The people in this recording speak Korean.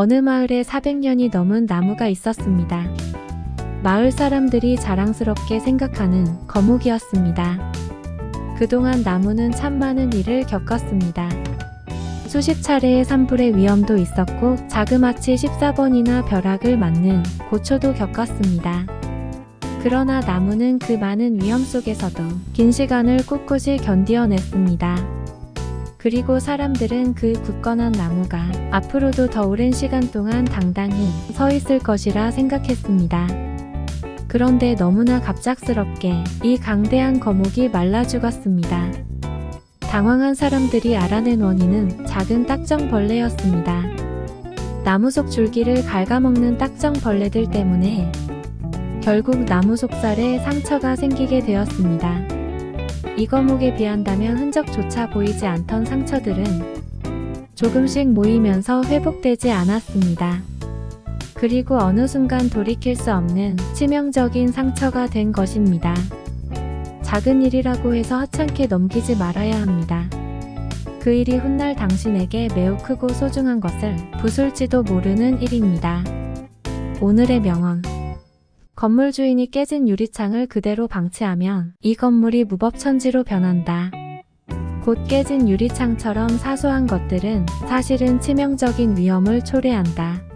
어느 마을에 400년이 넘은 나무가 있었습니다. 마을 사람들이 자랑스럽게 생각하는 거목이었습니다. 그동안 나무는 참 많은 일을 겪었습니다. 수십 차례의 산불의 위험도 있었고 자그마치 14번이나 벼락을 맞는 고초도 겪었습니다. 그러나 나무는 그 많은 위험 속에서도 긴 시간을 꿋꿋이 견디어냈습니다. 그리고 사람들은 그 굳건한 나무가 앞으로도 더 오랜 시간 동안 당당히 서 있을 것이라 생각했습니다. 그런데 너무나 갑작스럽게 이 강대한 거목이 말라 죽었습니다. 당황한 사람들이 알아낸 원인은 작은 딱정벌레였습니다. 나무 속 줄기를 갉아먹는 딱정벌레들 때문에 결국 나무 속살에 상처가 생기게 되었습니다. 이 거목에 비한다면 흔적조차 보이지 않던 상처들은 조금씩 모이면서 회복되지 않았습니다. 그리고 어느 순간 돌이킬 수 없는 치명적인 상처가 된 것입니다. 작은 일이라고 해서 하찮게 넘기지 말아야 합니다. 그 일이 훗날 당신에게 매우 크고 소중한 것을 부술지도 모르는 일입니다. 오늘의 명언. 건물 주인이 깨진 유리창을 그대로 방치하면 이 건물이 무법천지로 변한다. 곧 깨진 유리창처럼 사소한 것들은 사실은 치명적인 위험을 초래한다.